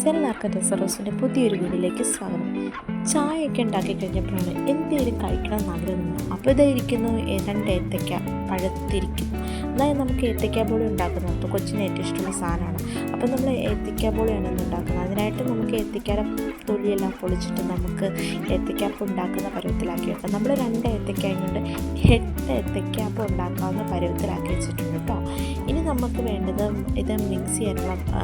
Friends ആർക്കറ്റ് സർവീസിന്റെ പുതിയൊരു വീഡിയോയിലേക്ക് സ്വാഗതം. ചായയൊക്കെ ഉണ്ടാക്കി കഴിഞ്ഞപ്പോഴാണ് എന്തെങ്കിലും കഴിക്കണം എന്ന് ആഗ്രഹമില്ല അപ്പോൾ ഇതായിരിക്കുന്നു രണ്ട് ഏത്തയ്ക്ക പഴത്തിരിക്കുന്നു അതായത് നമുക്ക് ഏത്തയ്ക്ക ബോളി ഉണ്ടാക്കുന്നത് കൊച്ചിന് ഏറ്റവും ഇഷ്ടമുള്ള സാധനമാണ്. അപ്പോൾ നമ്മൾ ഏത്തയ്ക്ക ബോളിയാണ് ഇന്ന് ഉണ്ടാക്കുന്നത്. അതിനായിട്ട് നമുക്ക് ഏത്തയ്ക്കയുടെ തൊലിയെല്ലാം പൊളിച്ചിട്ട് നമുക്ക് ഏത്തയ്ക്കാപ്പ് ഉണ്ടാക്കുന്ന പരുവത്തിലാക്കി വെക്കാം. നമ്മൾ രണ്ട് ഏത്തയ്ക്ക കൊണ്ട് എട്ട് ഏത്തയ്ക്കാപ്പ് ഉണ്ടാക്കാവുന്ന പരുവത്തിലാക്കി വെച്ചിട്ടുണ്ട് കേട്ടോ. നമുക്ക് വേണ്ടത് ഇത് മിക്സ് ചെയ്യാനുള്ള ആ,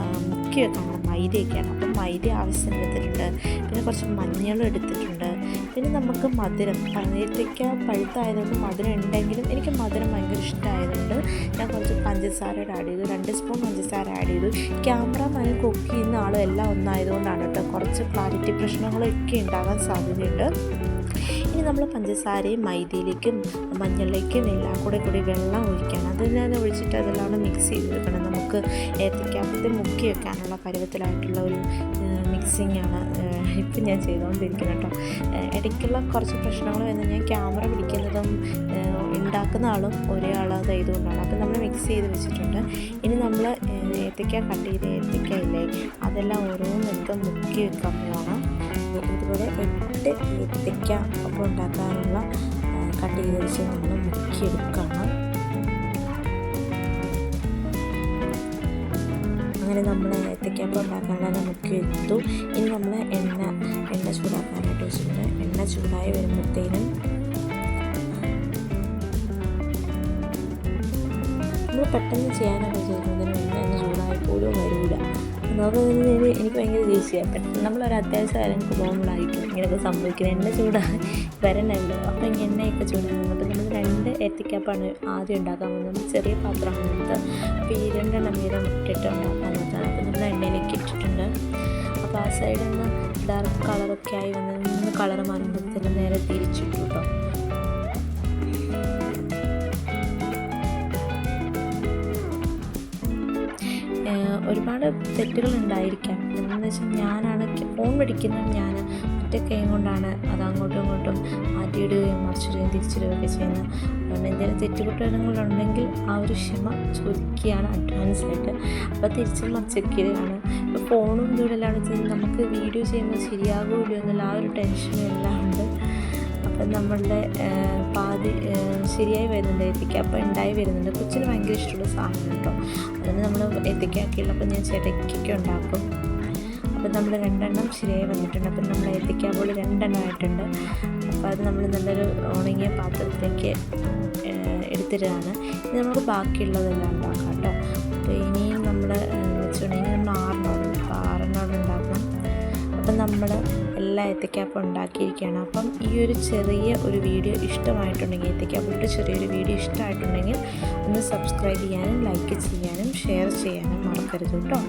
നമ്മൾ മൈദയൊക്കെയാണ് അപ്പം മൈദ ആവശ്യത്തിന് എടുത്തിട്ടുണ്ട് പിന്നെ കുറച്ച് മഞ്ഞളും എടുത്തിട്ടുണ്ട്. പിന്നെ നമുക്ക് മധുരം. ഏത്തയ്ക്ക പഴുത്തായതുകൊണ്ട് മധുരം ഉണ്ടെങ്കിലും എനിക്ക് മധുരം ഭയങ്കര ഇഷ്ടമായതുകൊണ്ട് ഞാൻ കുറച്ച് പഞ്ചസാര ആഡ് ചെയ്തു. രണ്ട് സ്പൂൺ പഞ്ചസാര ആഡ് ചെയ്തു. ക്യാമറമാൻ കുക്ക് ചെയ്യുന്ന ആളും എല്ലാം ഒന്നായതുകൊണ്ടാണ് കേട്ടോ. കുറച്ച് ക്ലാരിറ്റി പ്രശ്നങ്ങളൊക്കെ ഉണ്ടാകാൻ സാധ്യതയുണ്ട്. നമ്മൾ പഞ്ചസാരയും മൈദയിലേക്കും മഞ്ഞളിലേക്കും എല്ലാം കൂടെ കൂടി വെള്ളം ഒഴിക്കണം. അത് ഞാൻ ഒഴിച്ചിട്ട് അതെല്ലാം മിക്സ് ചെയ്ത് വെക്കണം നമുക്ക് ഏത്തയ്ക്കാപ്പത്തെ മുക്കി വെക്കാനുള്ള പരുവത്തിലായിട്ടുള്ള ഒരു മിക്സിങ് ആണ് ഇപ്പം ഞാൻ ചെയ്തുകൊണ്ടിരിക്കുന്നത് കേട്ടോ. ഇടയ്ക്കുള്ള കുറച്ച് പ്രശ്നങ്ങൾ വന്ന് ഞാൻ ക്യാമറ പിടിക്കുന്നതും ഉണ്ടാക്കുന്ന ആളും ഒരേ ആളായതുകൊണ്ടാണ് അപ്പം നമ്മൾ മിക്സ് ചെയ്ത് വെച്ചിട്ടുണ്ട്. ഇനി നമ്മൾ ഏത്തയ്ക്ക കട്ട് ചെയ്ത് ഏത്തയ്ക്ക ഇല്ലേ അതെല്ലാം ഓരോന്നെടുത്ത് മുക്കി വെക്കാൻ പോവാണ് ഇതുപോലെ എട്ട് ഏത്തയ്ക്ക ഒക്കെ ഉണ്ടാക്കാനുള്ള കട്ട് ചെയ്ത് വെച്ച് നമ്മൾ മുക്കിയെടുക്കണം അങ്ങനെ നമ്മൾ ഏത്തയ്ക്കാപ്പം ഉണ്ടാക്കാനുള്ള മുക്കി എടുത്തു. ഇനി നമ്മൾ എണ്ണ എണ്ണ ചൂടാക്കാനായിട്ട് വെച്ചിട്ടുണ്ട്. എണ്ണ ചൂടായി വരുമ്പോഴത്തേനും നമ്മൾ പെട്ടെന്ന് ചെയ്യാനൊക്കെ ചെയ്യുന്നതിന് എണ്ണ എണ്ണ ചൂടായി പോലും വരില്ല. നമുക്ക് എനിക്ക് ഭയങ്കര ദേഷ്യമാണ് പെട്ടെന്ന് നമ്മളൊരു അത്യാവശ്യ കാര്യം പോകുമ്പോഴായിരിക്കും ഇങ്ങനെയൊക്കെ സംഭവിക്കുന്നത്. എണ്ണ ചൂടാ വരണുണ്ട് അപ്പോൾ ഇങ്ങനെ എണ്ണയൊക്കെ ചൂടാകുന്നത് അപ്പോൾ നമ്മൾ രണ്ട് എത്തിക്കപ്പാണ് ആദ്യം ഉണ്ടാക്കാൻ പോകുന്നത്. ചെറിയ പാത്രമാണ് എടുത്ത് അപ്പോൾ ഈ രണ്ടെണ്ണം വീതം ഇട്ടിട്ട് ഉണ്ടാക്കാൻ നോക്കാം അപ്പോൾ നമ്മൾ എണ്ണയിലേക്ക് ഇട്ടിട്ടുണ്ട്. അപ്പോൾ ആ സൈഡിൽ നിന്ന് ഡാർക്ക് കളറൊക്കെ ആയി വന്ന് കളർ മാറുമ്പോഴത്തേക്കും നേരെ തിരിച്ചിട്ടു കേട്ടോ ഒരുപാട് തെറ്റുകൾ ഉണ്ടായിരിക്കാം എന്താണെന്ന് വെച്ചാൽ ഞാനാണ് ഫോൺ പിടിക്കുന്നത് ഞാൻ മറ്റേ കൈ കൊണ്ടാണ് അത് അങ്ങോട്ടും ഇങ്ങോട്ടും മാറ്റിയിടുകയും മറിച്ചിടുകയും തിരിച്ചിടുകയൊക്കെ ചെയ്യുന്നത്. അതുകൊണ്ട് എന്തെങ്കിലും തെറ്റുകുറ്റങ്ങളുണ്ടെങ്കിൽ ആ ഒരു ക്ഷമ ചോദിക്കുകയാണ് അഡ്വാൻസ് ആയിട്ട് അപ്പോൾ തിരിച്ചും മറിച്ചൊക്കെ ഇടുകയാണ്. ഇപ്പോൾ ഫോണും ദൂരെല്ലാം നമുക്ക് വീഡിയോ ചെയ്യുമ്പോൾ ശരിയാകുമല്ലോ എന്നുള്ള ആ ഒരു ടെൻഷനും എല്ലാം ഉണ്ട്. നമ്മളുടെ പാതി ശരിയായി വരുന്നുണ്ട് എത്തിക്ക അപ്പം ഉണ്ടായി വരുന്നുണ്ട്. കൊച്ചിന് ഭയങ്കര ഇഷ്ടമുള്ള സാധനം കേട്ടോ. അതിന് നമ്മൾ എത്തിക്കാക്കിയുള്ളപ്പോൾ ഞാൻ ചിരക്കൊക്കെ ഉണ്ടാക്കും. അപ്പം നമ്മൾ രണ്ടെണ്ണം ശരിയായി വന്നിട്ടുണ്ട്. അപ്പം നമ്മൾ എത്തിക്കാൻ രണ്ടെണ്ണം ആയിട്ടുണ്ട്. അപ്പോൾ അത് നമ്മൾ നല്ലൊരു ഉണങ്ങിയ പാത്രത്തിലേക്ക് എടുത്തിട്ടാണ് ഇനി നമുക്ക് ബാക്കിയുള്ളതെല്ലാം ഉണ്ടാക്കാം കേട്ടോ. അപ്പോൾ ഇനിയും നമ്മൾ വെച്ചിട്ടുണ്ടെങ്കിൽ നമ്മൾ ആറെണ്ണം ആറെണ്ണം ഉണ്ടാക്കണം. അപ്പം നമ്മൾ എല്ലാ ഏത്തക്കാപ്പ് ഉണ്ടാക്കിയിരിക്കുകയാണ്. അപ്പം ഈ ഒരു ചെറിയ ഒരു വീഡിയോ ഇഷ്ടമായിട്ടുണ്ടെങ്കിൽ ഏത്തക്കാപ്പിന്റെ ചെറിയൊരു വീഡിയോ ഇഷ്ടമായിട്ടുണ്ടെങ്കിൽ ഒന്ന് സബ്സ്ക്രൈബ് ചെയ്യാനും ലൈക്ക് ചെയ്യാനും ഷെയർ ചെയ്യാനും മറക്കരുത് കേട്ടോ.